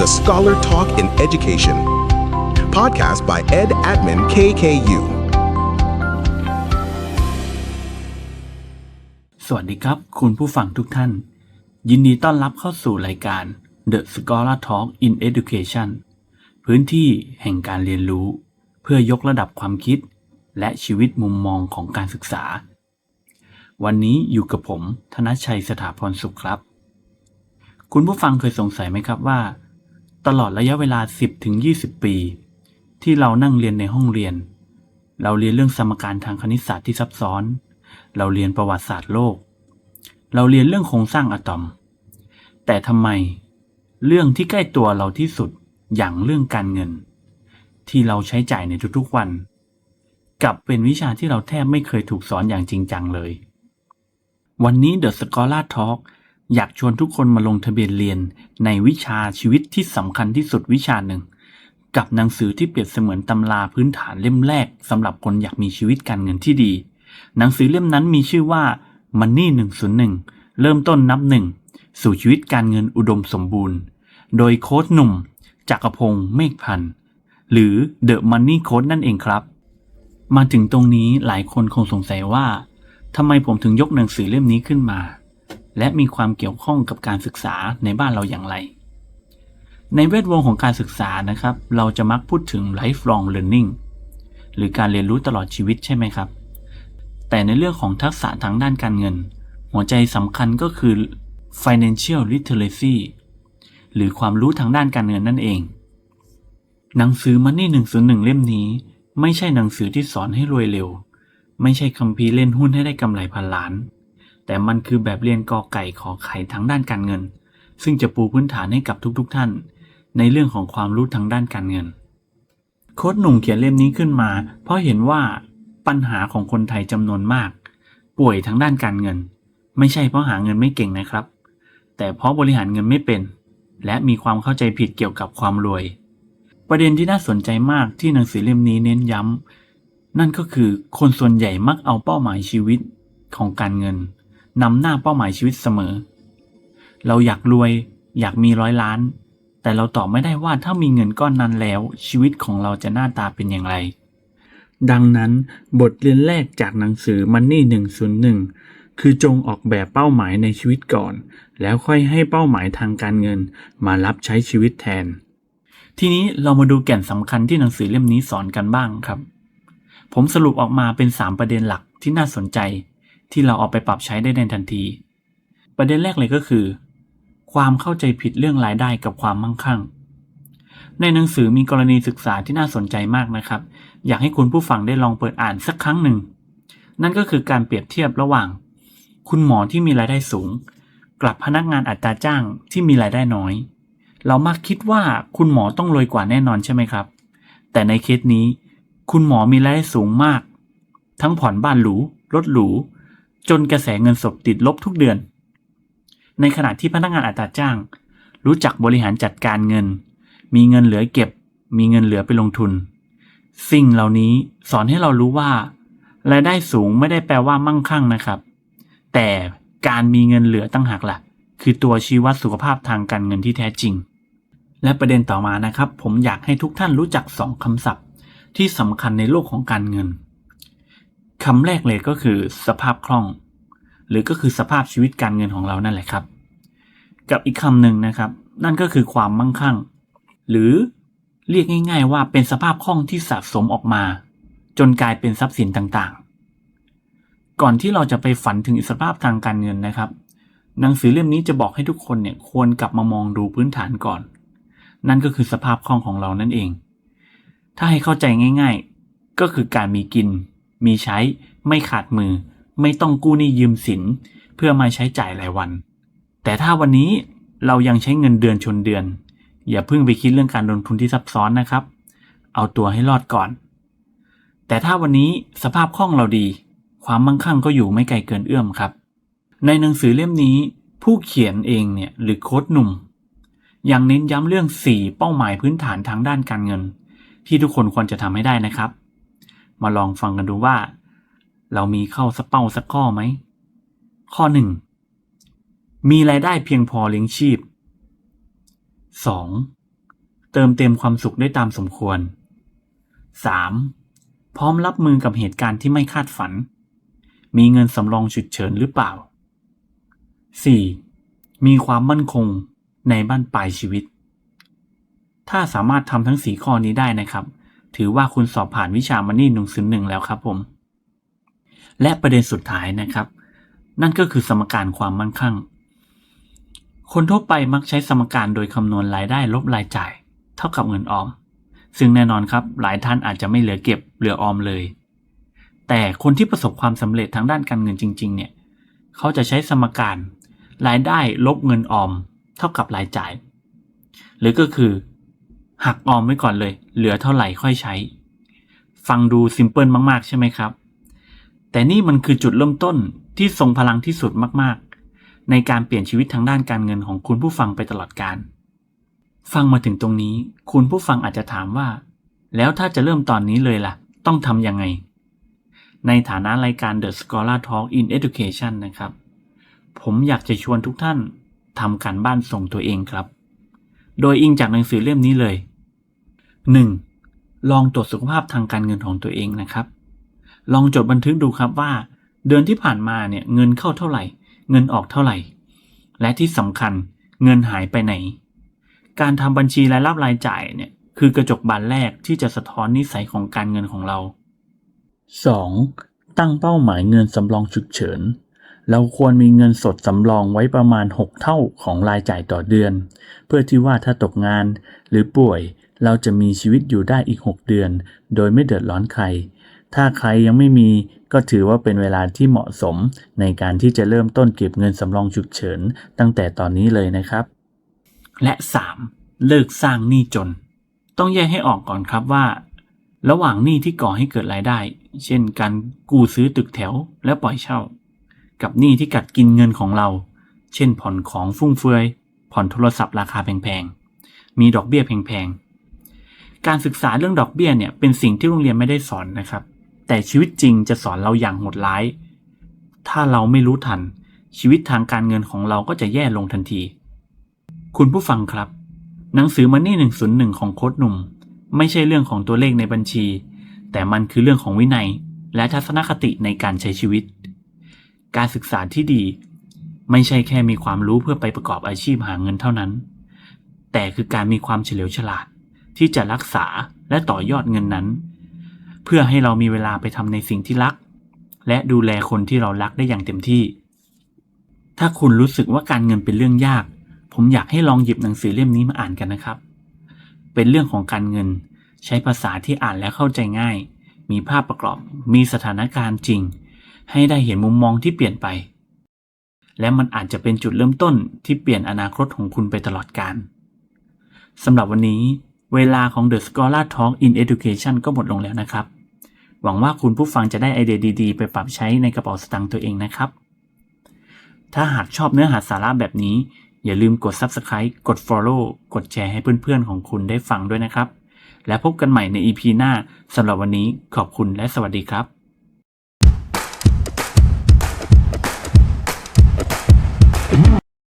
The Scholar Talk in Education. Podcast by Ed Admin KKU. สวัสดีครับ คุณผู้ฟังทุกท่าน ยินดีต้อนรับเข้าสู่รายการ The Scholar Talk in Education พื้นที่แห่งการเรียนรู้ เพื่อยกระดับความคิด และชีวิตมุมมองของการศึกษา วันนี้อยู่กับผม ธนชัยสถาพรสุขครับ คุณผู้ฟังเคยสงสัยไหมครับว่า ตลอดระยะเวลา 10-20 ปี ที่เรานั่งเรียนในห้องเรียน เราเรียนเรื่องสมการทางคณิตศาสตร์ที่ซับซ้อน เราเรียนประวัติศาสตร์โลก เราเรียนเรื่องโครงสร้างอะตอม แต่ทำไม เรื่องที่ใกล้ตัวเราที่สุดอย่างเรื่องการเงิน ที่เราใช้จ่ายในทุกๆวัน กลับเป็นวิชาที่เราแทบไม่เคยถูกสอนอย่างจริงจังเลย วันนี้ The Scholar Talk อยากชวนทุกคนมาลงทะเบียนเรียนในวิชาชีวิตที่สำคัญที่สุดวิชาหนึ่ง กับหนังสือที่เปรียบเสมือนตำราพื้นฐานเล่มแรกสำหรับคนอยากมีชีวิตการเงินที่ดี หนังสือเล่มนั้นมีชื่อว่า Money 101 เริ่มต้นนับหนึ่งสู่ชีวิตการเงินอุดมสมบูรณ์ โดยโค้ชหนุ่มจักรพงศ์เมฆพันธ์หรือ The Money Coach นั่นเองครับ มาถึงตรงนี้หลายคนคงสงสัยว่าทำไมผมถึงยกหนังสือเล่มนี้ขึ้นมา และมีความเกี่ยวข้องกับการศึกษาในบ้านเราอย่างไร ในเวทวงของการศึกษานะครับ เราจะมักพูดถึง lifelong learning หรือการเรียนรู้ตลอดชีวิตใช่ไหมครับ แต่ในเรื่องของทักษะทางด้านการเงิน หัวใจสำคัญก็คือ financial literacy หรือความรู้ทางด้านการเงินนั่นเอง หนังสือ Money 101 เล่มนี้ ไม่ใช่หนังสือที่สอนให้รวยเร็ว ไม่ใช่คัมภีร์เล่นหุ้นให้ได้กำไรพันล้าน แต่มันคือแบบเรียนกอไก่ขอไข่ทางด้านการเงิน ซึ่งจะปูพื้นฐานให้กับทุกๆทท่าน ในเรื่องของความรู้ทางด้านการเงิน โค้ดหนุ่มเขียนเล่มนี้ขึ้นมา เพราะเห็นว่าปัญหาของคนไทยจำนวนมาก ป่วยทางด้านการเงิน ไม่ใช่เพราะหาเงินไม่เก่งนะครับ แต่เพราะบริหารเงินไม่เป็น และมีความเข้าใจผิดเกี่ยวกับความรวย ประเด็นที่น่าสนใจมากที่หนังสือเล่มนี้เน้นย้ำนั่นก็คือคนส่วนใหญ่มักเอาเป้าหมายชีวิตของการเงิน นำหน้าเป้าหมายชีวิตเสมอ เราอยากรวย อยากมีร้อยล้าน แต่เราตอบไม่ได้ว่าถ้ามีเงินก้อนนั้นแล้ว ชีวิตของเราจะหน้าตาเป็นอย่างไร ดังนั้นบทเรียนแรกจากหนังสือ Money 101 คือจงออกแบบเป้าหมายในชีวิตก่อน แล้วค่อยให้เป้าหมายทางการเงินมารับใช้ชีวิตแทน ทีนี้เรามาดูแก่นสำคัญที่หนังสือเล่มนี้สอนกันบ้างครับ ผมสรุปออกมาเป็น 3 ประเด็นหลักที่น่าสนใจ ที่เราเอาไปปรับใช้ได้ในทันที ประเด็นแรกเลยก็คือ ความเข้าใจผิดเรื่องรายได้กับความมั่งคั่ง ในหนังสือมีกรณีศึกษาที่น่าสนใจมากนะครับ อยากให้คุณผู้ฟังได้ลองเปิดอ่านสักครั้งหนึ่ง นั่นก็คือการเปรียบเทียบระหว่าง คุณหมอที่มีรายได้สูง กลับพนักงานอัตราจ้างที่มีรายได้น้อย เรามักคิดว่าคุณหมอต้องรวยกว่าแน่นอนใช่ไหมครับ แต่ในเคสนี้ คุณหมอมีรายได้สูงมาก ทั้งผ่อนบ้านหรูรถหรู จนกระแสเงินสดติดลบทุกเดือน ในขณะที่พนักงานอัตราจ้าง รู้จักบริหารจัดการเงิน มีเงินเหลือเก็บ มีเงินเหลือไปลงทุน สิ่งเหล่านี้สอนให้เรารู้ว่ารายได้สูงไม่ได้แปลว่ามั่งคั่งนะครับ แต่การมีเงินเหลือตั้งหากล่ะ คือตัวชี้วัดสุขภาพทางการเงินที่แท้จริง และประเด็นต่อมานะครับ ผมอยากให้ทุกท่านรู้จักสองคำศัพท์ ที่สำคัญในโลกของการเงิน คำแรกเลยก็คือสภาพคล่อง หรือก็คือสภาพชีวิตการเงินของเรานั่นแหละครับ กับอีกคำหนึ่งนะครับ นั่นก็คือความมั่งคั่ง หรือเรียกง่าย ๆ ว่าเป็นสภาพคล่องที่สะสมออกมา จนกลายเป็นทรัพย์สินต่างๆ ก่อนที่เราจะไปฝันถึงอิสรภาพทางการเงินนะครับ หนังสือเล่มนี้จะบอกให้ทุกคนเนี่ยควรกลับมามองดูพื้นฐานก่อน นั่นก็คือสภาพคล่องของเรานั่นเอง ถ้าให้เข้าใจง่าย ๆ ก็คือการมีกิน มีใช้ไม่ขาดมือ ไม่ต้องกู้หนี้ยืมสิน เพื่อมาใช้จ่ายรายวัน แต่ถ้าวันนี้เรายังใช้เงินเดือนชนเดือน อย่าเพิ่งไปคิดเรื่องการลงทุนที่ซับซ้อนนะครับ เอาตัวให้รอดก่อน แต่ถ้าวันนี้สภาพคล่องเราดี ความมั่งคั่งก็อยู่ไม่ไกลเกินเอื้อมครับ ในหนังสือเล่มนี้ ผู้เขียนเองเนี่ยหรือโค้ดหนุ่มยังเน้นย้ำเรื่อง 4 เป้าหมายพื้นฐานทางด้านการเงิน ที่ทุกคนควรจะทำให้ได้นะครับ มาลองฟังกันดูว่า เรามีเข้าสักเป้าสักข้อไหม ข้อ 1 มีรายได้เพียงพอเลี้ยงชีพ 2. เติมเต็มความสุขได้ตามสมควร 3. พร้อมรับมือกับเหตุการณ์ที่ไม่คาดฝัน มีเงินสำรองฉุกเฉินหรือเปล่า 4. มีความมั่นคงในบ้านปลายชีวิต ถ้าสามารถทำทั้งสีข้อนี้ได้นะครับ ถือว่าคุณสอบผ่านวิชามันนี่หนึ่งศูนย์หนึ่งแล้วครับผม และประเด็นสุดท้ายนะครับ นั่นก็คือสมการความมั่งคั่ง คนทั่วไปมักใช้สมการโดยคำนวณรายได้ลบรายจ่าย เท่ากับเงินออม ซึ่งแน่นอนครับ หลายท่านอาจจะไม่เหลือเก็บเหลือออมเลย แต่คนที่ประสบความสำเร็จทางด้านการเงินจริง ๆ เนี่ย เขาจะใช้สมการ รายได้ลบเงินออม เท่ากับรายจ่าย หรือก็คือ หักออมไว้ก่อนเลย เหลือเท่าไหร่ค่อยใช้ ฟังดูซิมเพิลมากๆ ใช่ไหมครับ แต่นี่มันคือจุดเริ่มต้นที่ทรงพลังที่สุดมากๆ ในการเปลี่ยนชีวิตทางด้านการเงินของคุณผู้ฟังไปตลอดการ ฟังมาถึงตรงนี้ คุณผู้ฟังอาจจะถามว่า แล้วถ้าจะเริ่มตอนนี้เลยล่ะ ต้องทำยังไง ในฐานะรายการ The Scholar Talk in Education นะครับ ผมอยากจะชวนทุกท่านทำการบ้านส่งตัวเองครับ โดยอิงจากหนังสือเล่มนี้เลย 1. ลองตรวจสุขภาพทางการเงินของตัวเองนะครับ ลองจดบันทึกดูครับว่า เดือนที่ผ่านมาเนี่ยเงินเข้าเท่าไหร่ เงินออกเท่าไหร่ และที่สำคัญเงินหายไปไหน การทำบัญชีรายรับรายจ่ายเนี่ยคือกระจกบานแรกที่จะสะท้อนนิสัยของการเงินของเรา 2. ตั้งเป้าหมายเงินสำรองฉุกเฉิน เราควรมีเงินสดสำรองไว้ประมาณ 6 เท่าของรายจ่ายต่อเดือน เพื่อที่ว่าถ้าตกงานหรือป่วย เราจะมีชีวิตอยู่ได้อีก 6 เดือน โดยไม่เดือดร้อนใคร ถ้าใครยังไม่มีก็ถือว่าเป็นเวลาที่เหมาะสม ในการที่จะเริ่มต้นเก็บเงินสำรองฉุกเฉิน ตั้งแต่ตอนนี้เลยนะครับ และ 3. เลิกสร้างหนี้จน ต้องแยกให้ออกก่อนครับว่า ระหว่างหนี้ที่ก่อให้เกิดรายได้ เช่นการกู้ซื้อตึกแถวและปล่อยเช่า กับหนี้ที่กัดกินเงินของเรา เช่นผ่อนของฟุ่มเฟือยผ่อนโทรศัพท์ราคาแพงๆมีดอกเบี้ยแพงๆ การศึกษาเรื่องดอกเบี้ยเนี่ยเป็นสิ่งที่โรงเรียนไม่ได้สอนนะครับ แต่ชีวิตจริงจะสอนเราอย่างโหดร้าย ถ้าเราไม่รู้ทัน ชีวิตทางการเงินของเราก็จะแย่ลงทันที คุณผู้ฟังครับ หนังสือมันนี่หนึ่งศูนย์หนึ่งของโค้ดหนุ่ม ไม่ใช่เรื่องของตัวเลขในบัญชี แต่มันคือเรื่องของวินัย และทัศนคติในการใช้ชีวิต การศึกษาที่ดี ไม่ใช่แค่มีความรู้เพื่อไปประกอบอาชีพหาเงินเท่านั้น แต่คือการมีความเฉลียวฉลาด ที่จะรักษาและต่อยอดเงินนั้น เพื่อให้เรามีเวลาไปทำในสิ่งที่รัก และดูแลคนที่เรารักได้อย่างเต็มที่ ถ้าคุณรู้สึกว่าการเงินเป็นเรื่องยาก ผมอยากให้ลองหยิบหนังสือเล่มนี้มาอ่านกันนะครับ เป็นเรื่องของการเงิน ใช้ภาษาที่อ่านและเข้าใจง่าย มีภาพประกอบ มีสถานการณ์จริง ให้ได้เห็นมุมมองที่เปลี่ยนไป และมันอาจจะเป็นจุดเริ่มต้นที่เปลี่ยนอนาคตของคุณไปตลอดกาลสำหรับวันนี้ เวลาของ The Scholar Talk in Education ก็หมดลงแล้วนะครับ หวังว่าคุณผู้ฟังจะได้ไอเดียดีๆ ไปปรับใช้ในกระเป๋าสตางค์ตัวเองนะครับ ถ้าหากชอบเนื้อหาสาระแบบนี้ อย่าลืมกด Subscribe กด Follow กดแชร์ให้เพื่อนๆ ของคุณได้ฟังด้วยนะครับ และพบกันใหม่ใน EP หน้าสำหรับวันนี้ขอบคุณและสวัสดีครับ